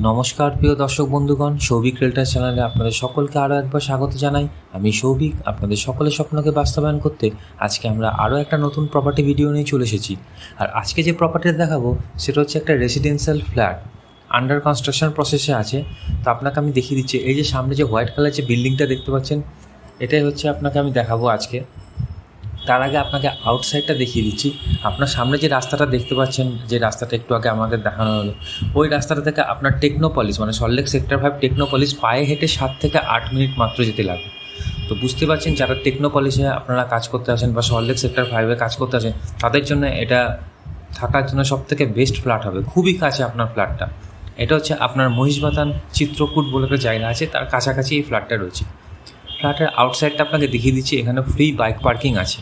নমস্কার, প্রিয় দর্শক বন্ধুগণ। সৌভিক রেলটার চ্যানেলে আপনাদের সকলকে আরও একবার স্বাগত জানাই। আমি সৌভিক, আপনাদের সকলের স্বপ্নকে বাস্তবায়ন করতে আজকে আমরা আরও একটা নতুন প্রপার্টি ভিডিও নিয়ে চলে এসেছি। আর আজকে যে প্রপার্টিটা দেখাবো, সেটা হচ্ছে একটা রেসিডেন্সিয়াল ফ্ল্যাট আন্ডার কনস্ট্রাকশন প্রসেসে আছে। তো আপনাকে আমি দেখিয়ে দিচ্ছি, এই যে সামনে যে হোয়াইট কালার যে বিল্ডিংটা দেখতে পাচ্ছেন, এটাই হচ্ছে আপনাকে আমি দেখাবো আজকে। তার আগে আপনাকে আউটসাইডটা দেখিয়ে দিচ্ছি। আপনার সামনে যে রাস্তাটা দেখতে পাচ্ছেন, যে রাস্তাটা একটু আগে আমাদের দেখানো হলো, ওই রাস্তাটা থেকে আপনার টেকনোপলিস মানে সল্টলেক সেক্টর ফাইভ টেকনোপলিস পায়ে হেঁটে সাত থেকে আট মিনিট মাত্র যেতে লাগবে তো বুঝতে পারছেন, যারা টেকনোপলিসে আপনারা কাজ করতে আসেন বা সল্টলেক সেক্টর ফাইভে কাজ করতে আসেন, তাদের জন্য এটা থাকার জন্য সব থেকে বেস্ট ফ্ল্যাট হবে। খুবই কাছে আপনার ফ্ল্যাটটা এটা হচ্ছে আপনার মহিষবাতান চিত্রকূট বলে একটা জায়গা আছে, তার কাছাকাছি এই ফ্ল্যাটটা রয়েছে। ফ্ল্যাটের আউটসাইডটা আপনাকে দেখিয়ে দিচ্ছি, এখানে ফ্রি বাইক পার্কিং আছে।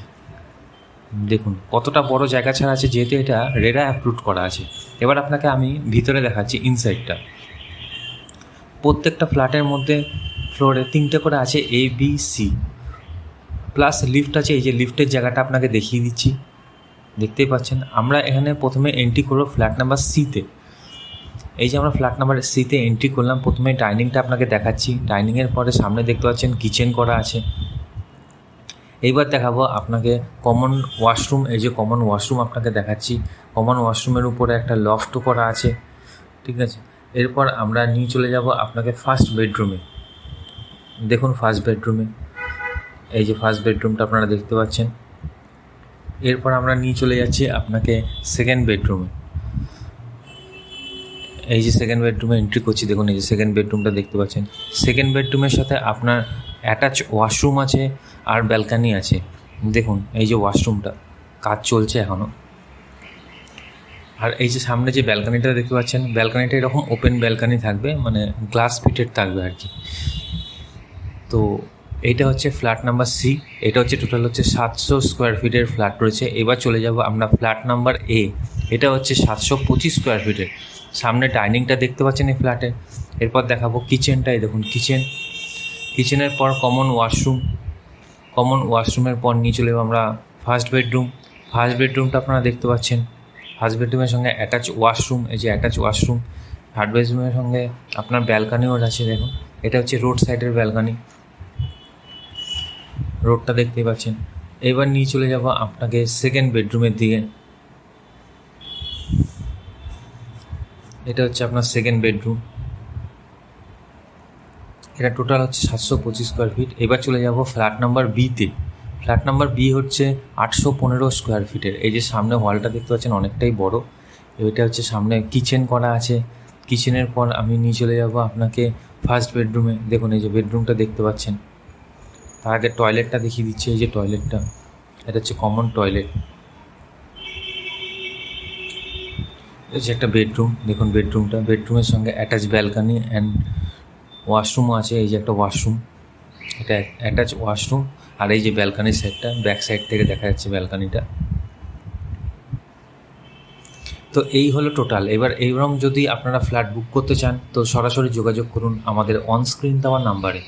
দেখুন, কতটা বড় জায়গা ছাড়া আছে, যেহেতু এটা রেরা অ্যাপ্রুভ করা আছে। এবার আপনাকে আমি ভিতরে দেখাচ্ছি ইনসাইডটা। প্রত্যেকটা ফ্ল্যাটের মধ্যে ফ্লোরে তিনটে করে আছে A B C plus lift আছে, এই যে লিফটের জায়গাটা আপনাকে দেখিয়ে দিচ্ছি। দেখতেই পাচ্ছেন, আমরা এখানে প্রথমে এন্ট্রি করব ফ্ল্যাট নাম্বার সিতে এই যে আমরা ফ্ল্যাট নাম্বার সিতে এন্ট্রি করলাম, প্রথমে ডাইনিংটা আপনাকে দেখাচ্ছি। ডাইনিংয়ের পরে সামনে দেখতে পাচ্ছেন, কিচেন করা আছে। এইবার দেখাবো আপনাকে কমন ওয়াশরুম এই যে কমন ওয়াশরুম আপনাকে দেখাচ্ছি। কমন ওয়াশরুমের উপরে একটা লফট করা আছে, ঠিক আছে? এরপর আমরা নিয়ে চলে যাব আপনাকে ফার্স্ট বেডরুমে দেখুন ফার্স্ট বেডরুমে এই যে ফার্স্ট বেডরুমটা আপনারা দেখতে পাচ্ছেন। এরপর আমরা নিয়ে চলে যাচ্ছি আপনাকে সেকেন্ড বেডরুমে এই যে সেকেন্ড বেডরুমে এন্ট্রি করছি, দেখুন এই যে সেকেন্ড বেডরুমটা দেখতে পাচ্ছেন। সেকেন্ড বেডরুমের সাথে আপনার অ্যাটাচ ওয়াশরুম আছে আর ব্যালকানি আছে। দেখুন, এই যে ওয়াশরুমটা, কাজ চলছে এখনও আর এই যে সামনে যে ব্যালকানিটা দেখতে পাচ্ছেন, ব্যালকানিটা এরকম ওপেন ব্যালকানি থাকবে মানে গ্লাস ফিটেড থাকবে আর কি। তো এইটা হচ্ছে ফ্ল্যাট নাম্বার সি এটা হচ্ছে টোটাল হচ্ছে সাতশো স্কোয়ার ফিটের ফ্ল্যাট রয়েছে। এবার চলে যাব আমরা ফ্ল্যাট নাম্বার এ এটা হচ্ছে সাতশো পঁচিশ স্কোয়ার ফিটের সামনে ডাইনিংটা দেখতে পাচ্ছেন এই ফ্ল্যাটে এরপর দেখাবো কিচেনটাই দেখুন কিচেন কিচেনের পর কমন ওয়াশরুম কমন ওয়াশরুমের পর নিয়ে চলে আমরা ফার্স্ট বেডরুম ফার্স্ট বেডরুমটা আপনারা দেখতে পাচ্ছেন। ফার্স্ট বেডরুমের সঙ্গে অ্যাটাচ ওয়াশরুম এই যে অ্যাটাচ ওয়াশরুম থার্ড বেডরুমের সঙ্গে আপনার ব্যালকানিও আছে, দেখুন। এটা হচ্ছে রোড সাইডের ব্যালকানি রোডটা দেখতেই পাচ্ছেন। এবার নিয়ে চলে যাব আপনাকে সেকেন্ড বেডরুমের দিকে। এটা হচ্ছে আপনার সেকেন্ড বেডরুম এটা টোটাল হচ্ছে সাতশো পঁচিশ স্কোয়ার ফিট এবার চলে যাব ফ্ল্যাট নাম্বার বিতে ফ্ল্যাট নাম্বার বি হচ্ছে আটশো পনেরো স্কোয়ার ফিটের এই যে সামনে হলটা দেখতে পাচ্ছেন অনেকটাই বড়। এটা হচ্ছে সামনে কিচেন করা আছে। কিচেনের পর আমি নিয়ে চলে যাব আপনাকে ফার্স্ট বেডরুমে দেখুন, এই যে বেডরুমটা দেখতে পাচ্ছেন। তার আগে টয়লেটটা দেখিয়ে দিচ্ছে, এই যে টয়লেটটা এটা হচ্ছে কমন টয়লেট এই যে একটা বেডরুম দেখুন বেডরুমটা বেডরুমের সঙ্গে অ্যাটাচ ব্যালকানি অ্যান্ড ওয়াশরুমও আছে, এই যে একটা ওয়াশরুম, এটা অ্যাটাচ ওয়াশরুম, আর এই যে ব্যালকানি সাইডটা ব্যাক সাইড থেকে দেখা যাচ্ছে ব্যালকানিটা তো এই হলো টোটাল এবার এইরকম যদি আপনারা ফ্ল্যাট বুক করতে চান, তো সরাসরি যোগাযোগ করুন আমাদের অনস্ক্রিন দেওয়ার নাম্বারে